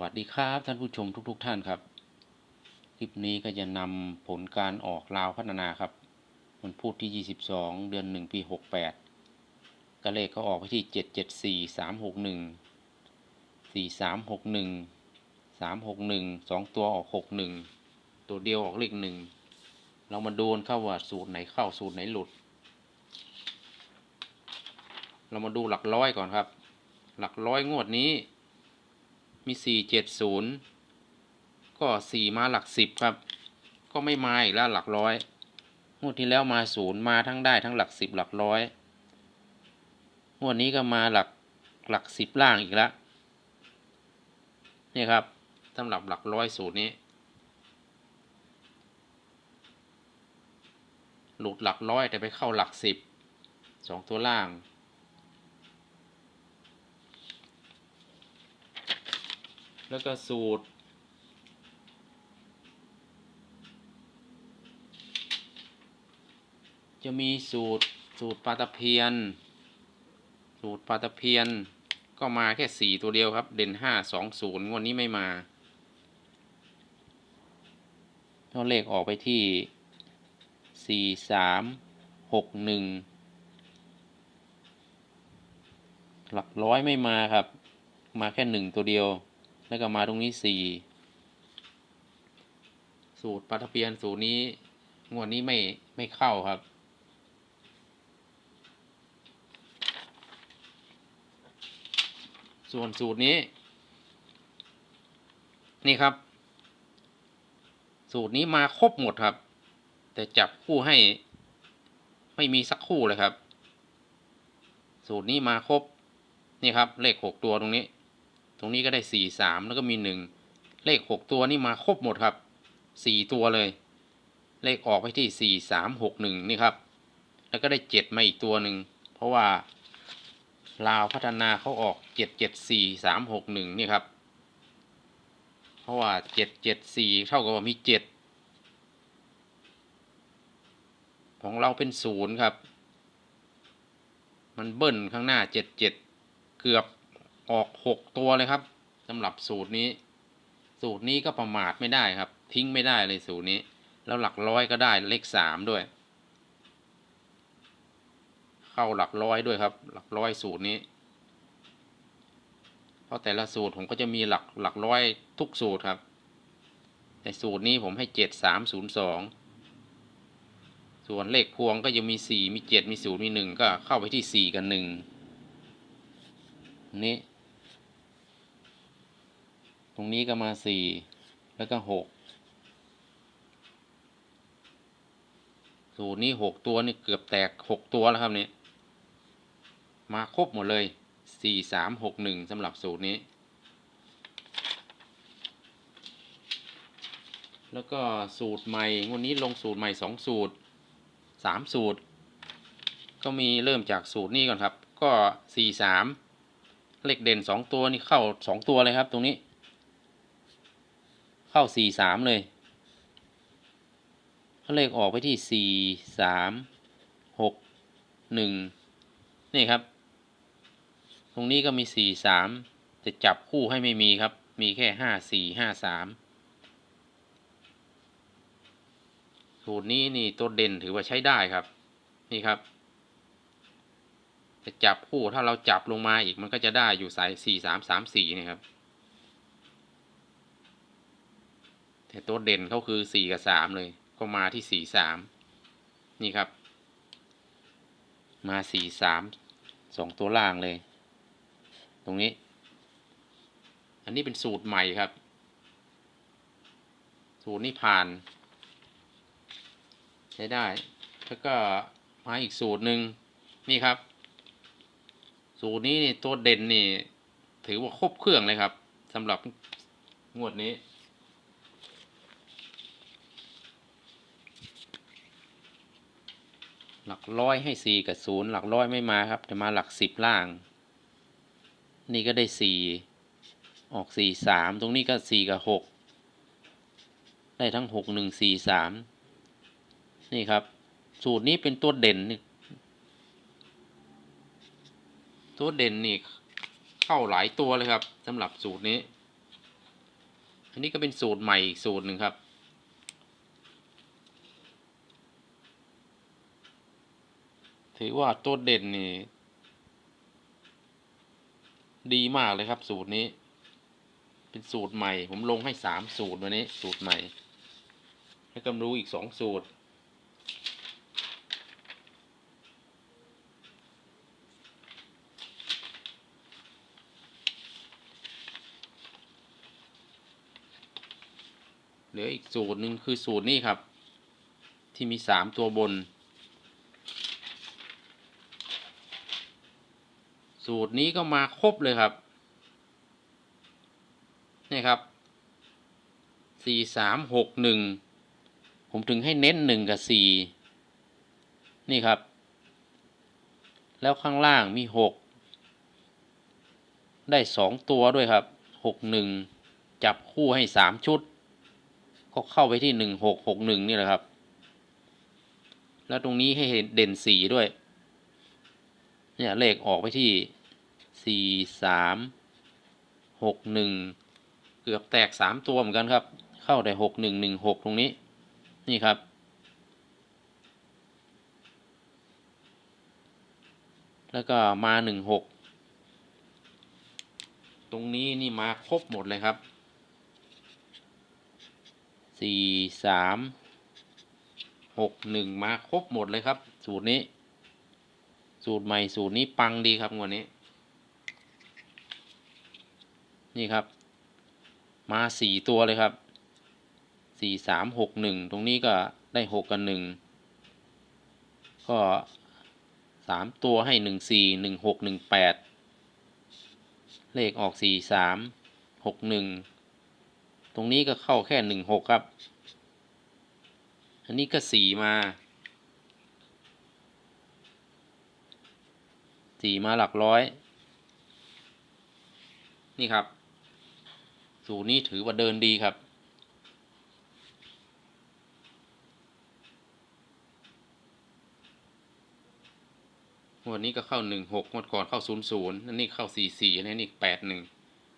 วัสดีครับท่านผู้ชมทุกๆทท่านครับ คลิปนี้ก็จะนำผลการออกราวพัฒนาครับมันพูดที่ 22 เดือน 1 ปี 68ก็เลขก็ออกไปที่ 774 361 4361 361 2 ตัวออก 61 ตัวเดียวออกเลขหนึ่งเรามาดูนเข้าว่าสูตรไหนเข้าสูตรไหนหลุด เรามาดูหลักร้อยก่อนครับ หลักร้อยงวดนี้ มีสี่เจ็ดศูนย์ก็สี่มาหลักสิบครับ ก็ไม่มาอีกแล้วหลักร้อยงวดที่แล้วมาศูนย์มาทั้งได้ทั้งหลักสิบหลักร้อยงวดนี้ก็มาหลักหลักสิบล่างอีกแล้วนี่ครับสำหรับหลักร้อยสูตรนี้ หลุดหลักร้อยแต่ไปเข้าหลักสิบสองตัวล่าง แล้วก็สูตร จะมีสูตรสูตรปลาตะเพียน สูตรปลาตะเพียน ก็มาแค่สี่ตัวเดียวครับ เด่นห้าสองศูนย์วันนี้ไม่มาตัวเลขออกไปที่สี่สามหกหนึ่งหลักร้อยไม่มาครับ มาแค่หนึ่งตัวเดียว แล้วก็มาตรงนี้สี่สูตรปาทะเพียนสูตรนี้งวดนี้ไม่ไม่เข้าครับ ส่วนสูตรนี้ นี่ครับ สูตรนี้มาครบหมดครับ แต่จับคู่ให้ ไม่มีสักคู่เลยครับ สูตรนี้มาครบ นี่ครับ เลขหกตัวตรงนี้ ตรงนี้ก็ได้สี่สามแล้วก็มีหนึ่งเลขหกตัวนี่มาครบหมดครับสี่ตัวเลย เลขออกไปที่สี่สามหกหนึ่งนี่ครับ แล้วก็ได้เจ็ดมาอีกตัวหนึ่งเพราะว่าลาวพัฒนาเขาออกเจ็ดเจ็ดสี่สามหกหนึ่งนี่ครับ เพราะว่าเจ็ดเจ็ดสี่เท่ากับว่ามีเจ็ดของเราเป็นศูนย์ครับ มันเบิ้ลข้างหน้าเจ็ดเจ็ดเกือบ ออกหกตัวเลยครับสำหรับสูตรนี้ สูตรนี้ก็ประมาทไม่ได้ครับ ทิ้งไม่ได้เลยสูตรนี้ แล้วหลักร้อยก็ได้เลขสามด้วย เข้าหลักร้อยด้วยครับ หลักร้อยสูตรนี้ เพราะแต่ละสูตรผมก็จะมีหลักหลักร้อยทุกสูตรครับในสูตรนี้ผมให้เจ็ดสามศูนย์สองส่วนเลขพวงก็จะมีสี่มีเจ็ดมีศูนย์มีหนึ่งก็เข้าไปที่สี่กับหนึ่งนี้ ตรงนี้ก็มาสี่แล้วก็หกสูตรนี้หกตัวนี่เกือบแตกหกตัวแล้วครับเนี่ยมาครบหมดเลยสี่สามหกหนึ่งสำหรับสูตรนี้ แล้วก็สูตรใหม่วันนี้ลงสูตรใหม่สองสูตรสามสูตร ก็มีเริ่มจากสูตรนี้ก่อนครับ ก็สี่สามเลขเด่นสองตัวนี่เข้าสองตัวเลยครับตรงนี้ เข้าสี่สามเลยเลขออกไปที่สี่สามหกหนึ่งนี่ครับ ตรงนี้ก็มีสี่สามจะจับคู่ให้ไม่มีครับ มีแค่ห้าสี่ห้าสามสูตรนี้นี่ตัวเด่นถือว่าใช้ได้ครับ นี่ครับจะจับคู่ถ้าเราจับลงมาอีกมันก็จะได้อยู่สายสี่สามสามสี่นี่ครับ แต่ตัวเด่นเขาคือสี่กับสามเลย ก็มาที่สี่สามนี่ครับ มาสี่สามสองตัวล่างเลย ตรงนี้ อันนี้เป็นสูตรใหม่ครับ สูตรนี้ผ่าน ใช้ได้ แล้วก็มาอีกสูตรหนึ่งนี่ครับ สูตรนี้นี่ตัวเด่นนี่ ถือว่าครบเครื่องเลยครับสำหรับงวดนี้ หลักร้อยให้สี่กับศูนย์หลักร้อยไม่มาครับ จะมาหลักสิบล่าง นี่ก็ได้สี่ออกสี่สามตรงนี้ก็สี่กับหกได้ทั้งหกหนึ่งสี่สามนี่ครับ สูตรนี้เป็นตัวเด่นนี่ตัวเด่นนี่เข้าหลายตัวเลยครับสำหรับสูตรนี้ อันนี้ก็เป็นสูตรใหม่อีกสูตรหนึ่งครับ ถือว่าตัวเด่นนี่ ดีมากเลยครับ สูตรนี้ เป็นสูตรใหม่ ผมลงให้สามสูตรวันนี้ สูตรใหม่ ให้กำรู้อีกสองสูตร เหลืออีกสูตรหนึ่งคือสูตรนี้ครับ ที่มีสามตัวบน สูตรนี้ก็มาครบเลยครับ นี่ครับสี่สามหกหนึ่งผมถึงให้เน้นหนึ่งกับสี่นี่ครับ แล้วข้างล่างมีหกได้สองตัวด้วยครับหกหนึ่งจับคู่ให้สามชุด ก็เข้าไปที่หนึ่งหกหกหนึ่งนี่แหละครับ แล้วตรงนี้ให้เห็นเด่นสีด้วย เนี่ยเลขออกไปที่ สี่สามหกหนึ่งเกือบแตกสามตัวเหมือนกันครับ เข้าได้หกหนึ่งหนึ่งหกตรงนี้ นี่ครับ แล้วก็มาหนึ่งหกตรงนี้นี่มาครบหมดเลยครับสี่สามหกหนึ่งมาครบหมดเลยครับ สูตรนี้ สูตรใหม่สูตรนี้ปังดีครับงวันนี้ นี่ครับ มาสี่ตัวเลยครับสี่สามหกหนึ่งตรงนี้ก็ได้หกกับหนึ่งก็สามตัวให้หนึ่งสี่หนึ่งหกหนึ่งแปดเลขออกสี่สามหกหนึ่งตรงนี้ก็เข้าแค่หนึ่งหกครับ อันนี้ก็สี่มาสี่มาหลักร้อย นี่ครับ สูตรนี้ถือว่าเดินดีครับ งวดนี้ก็เข้าหนึ่งหกงวดก่อนเข้าศูนย์ศูนย์นั่นนี่เข้าสี่สี่อันนี้แปดหนึ่ง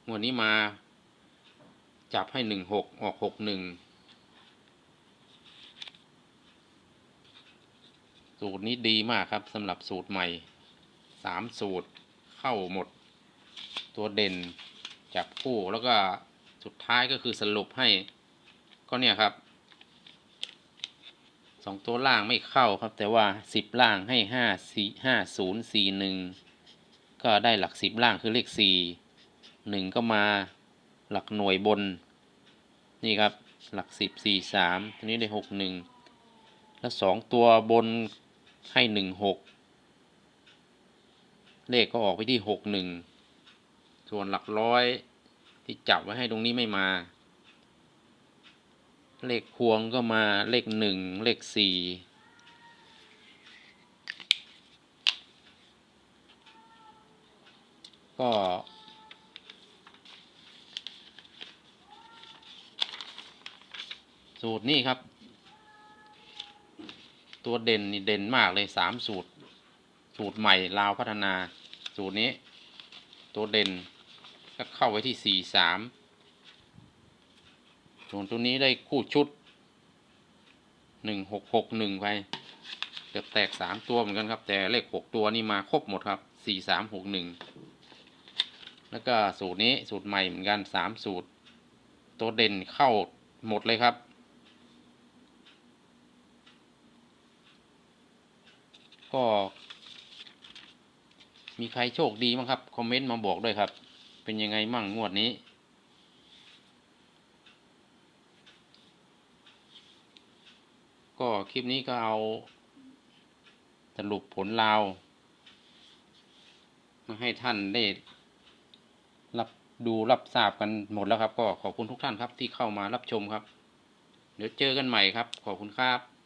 งวดนี้มา จับให้หนึ่งหกออกหกหนึ่งสูตรนี้ดีมากครับสำหรับสูตรใหม่สามสูตรเข้าหมด ตัวเด่นจับคู่แล้วก็ สุดท้ายก็คือสรุปให้ ก็เนี่ยครับสองตัวล่างไม่เข้าครับ แต่ว่าสิบล่างให้ห้าสี่ห้าศูนย์สี่หนึ่งก็ได้หลักสิบล่างคือเลขสี่หนึ่งก็มาหลักหน่วยบน นี่ครับหลักสิบสี่สามตัวนี้ได้หกหนึ่งแล้วสองตัวบนให้หนึ่งหกเลขก็ออกไปที่หกหนึ่งส่วนหลักร้อย ที่จับไว้ให้ตรงนี้ไม่มา เลขพวงก็มาเลขหนึ่งเลขสี่ก็สูตรนี่ครับ ตัวเด่นนี่เด่นมากเลยสามสูตร สูตรใหม่ลาวพัฒนา สูตรนี้ ตัวเด่น ก็เข้าไว้ที่สี่สามส่วนตัวนี้ได้คู่ชุดหนึ่งหกหกหนึ่งไปเกือบแตกสามตัวเหมือนกันครับ แต่เลขหกตัวนี่มาครบหมดครับสี่สามหกหนึ่งแล้วก็สูตรนี้สูตรใหม่เหมือนกันสามสูตร ตัวเด่นเข้าหมดเลยครับ ก็ มีใครโชคดีมั้งครับ คอมเมนต์มาบอกด้วยครับ เป็นยังไงมั่งงวดนี้ ก็คลิปนี้ก็เอาสรุปผลลาว มาให้ท่านได้รับดูรับทราบกันหมดแล้วครับ ก็ขอบคุณทุกท่านครับที่เข้ามารับชมครับ เดี๋ยวเจอกันใหม่ครับ ขอบคุณครับ